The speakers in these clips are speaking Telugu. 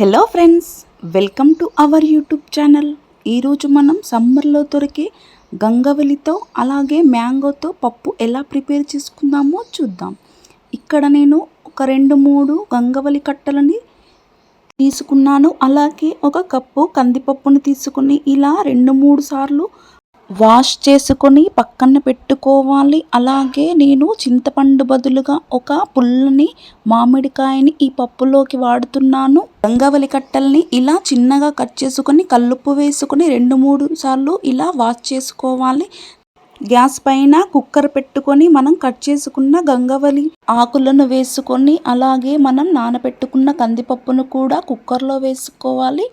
Hello friends welcome to our YouTube channel. ఈరోజు మనం సమ్మర్లో దొరికే గంగవలితో అలాగే మ్యాంగోతో పప్పు ఎలా ప్రిపేర్ చేసుకుందామో చూద్దాం. ఇక్కడ నేను ఒక రెండు మూడు గంగవలి కట్టలని తీసుకున్నాను. అలాగే ఒక కప్పు కందిపప్పుని తీసుకుని ఇలా రెండు మూడు సార్లు వాష్ చేసుకొని పక్కన పెట్టుకోవాలి. అలాగే నేను చింతపండు బదులుగా ఒక పుల్లని మామిడికాయని ఈ పప్పులోకి వాడుతున్నాను. గంగవలి కట్టల్ని ఇలా చిన్నగా కట్ చేసుకొని కల్లుప్పు వేసుకొని రెండు మూడు సార్లు ఇలా వాష్ చేసుకోవాలి. గ్యాస్ పైన కుక్కర్ పెట్టుకొని మనం కట్ చేసుకున్న గంగవలి ఆకులను వేసుకొని అలాగే మనం నానబెట్టుకున్న కందిపప్పును కూడా కుక్కర్లో వేసుకోవాలి.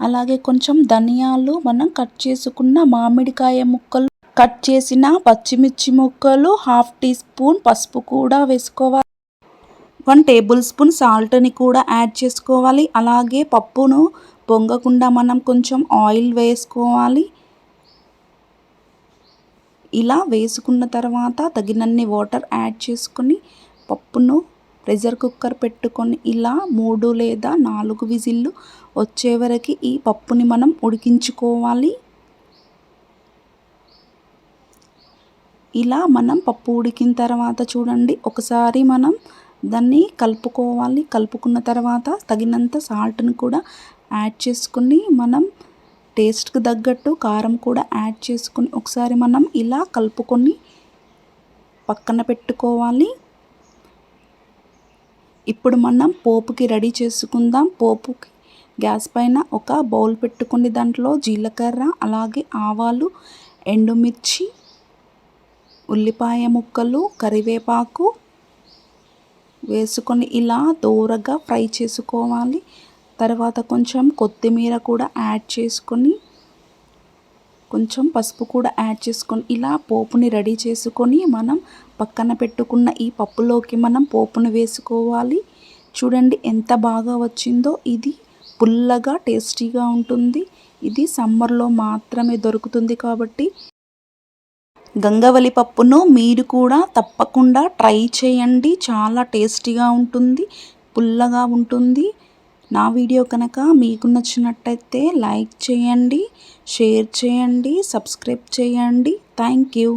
అలాగే కొంచెం ధనియాలు మనం కట్ చేసుకున్న మామిడికాయ ముక్కలు కట్ చేసిన పచ్చిమిర్చి ముక్కలు హాఫ్ టీ స్పూన్ పసుపు కూడా వేసుకోవాలి. వన్ టేబుల్ స్పూన్ సాల్ట్ని కూడా యాడ్ చేసుకోవాలి. అలాగే పప్పును పొంగకుండా మనం కొంచెం ఆయిల్ వేసుకోవాలి. ఇలా వేసుకున్న తర్వాత తగినన్ని వాటర్ యాడ్ చేసుకొని పప్పును ప్రెషర్ కుక్కర్ పెట్టుకొని ఇలా మూడు లేదా నాలుగు విజిల్లు వచ్చే వరకు ఈ పప్పుని మనం ఉడికించుకోవాలి. ఇలా మనం పప్పు ఉడికిన తర్వాత చూడండి ఒకసారి మనం దాన్ని కలుపుకోవాలి. కలుపుకున్న తర్వాత తగినంత సాల్ట్ని కూడా యాడ్ చేసుకుని మనం టేస్ట్కి తగ్గట్టు కారం కూడా యాడ్ చేసుకుని ఒకసారి మనం ఇలా కలుపుకొని పక్కన పెట్టుకోవాలి. ఇప్పుడు మనం పోపుకి రెడీ చేసుకుందాం. పోపుకి గ్యాస్ పైన ఒక బౌల్ పెట్టుకుని దాంట్లో జీలకర్ర అలాగే ఆవాలు ఎండుమిర్చి ఉల్లిపాయ ముక్కలు కరివేపాకు వేసుకొని ఇలా దూరగా ఫ్రై చేసుకోవాలి. తర్వాత కొంచెం కొత్తిమీర కూడా యాడ్ చేసుకొని కొంచెం పసుపు కూడా యాడ్ చేసుకొని ఇలా పోపుని రెడీ చేసుకొని మనం పక్కన పెట్టుకున్న ఈ పప్పులోకి మనం పోపును వేసుకోవాలి. చూడండి ఎంత బాగా వచ్చిందో. ఇది పుల్లగా టేస్టీగా ఉంటుంది. ఇది సమ్మర్లో మాత్రమే దొరుకుతుంది కాబట్టి గంగవలి పప్పును మీరు కూడా తప్పకుండా ట్రై చేయండి. చాలా టేస్టీగా ఉంటుంది పుల్లగా ఉంటుంది. నా వీడియో కనుక మీకు నచ్చినట్టయితే లైక్ చేయండి షేర్ చేయండి సబ్స్క్రైబ్ చేయండి. Thank you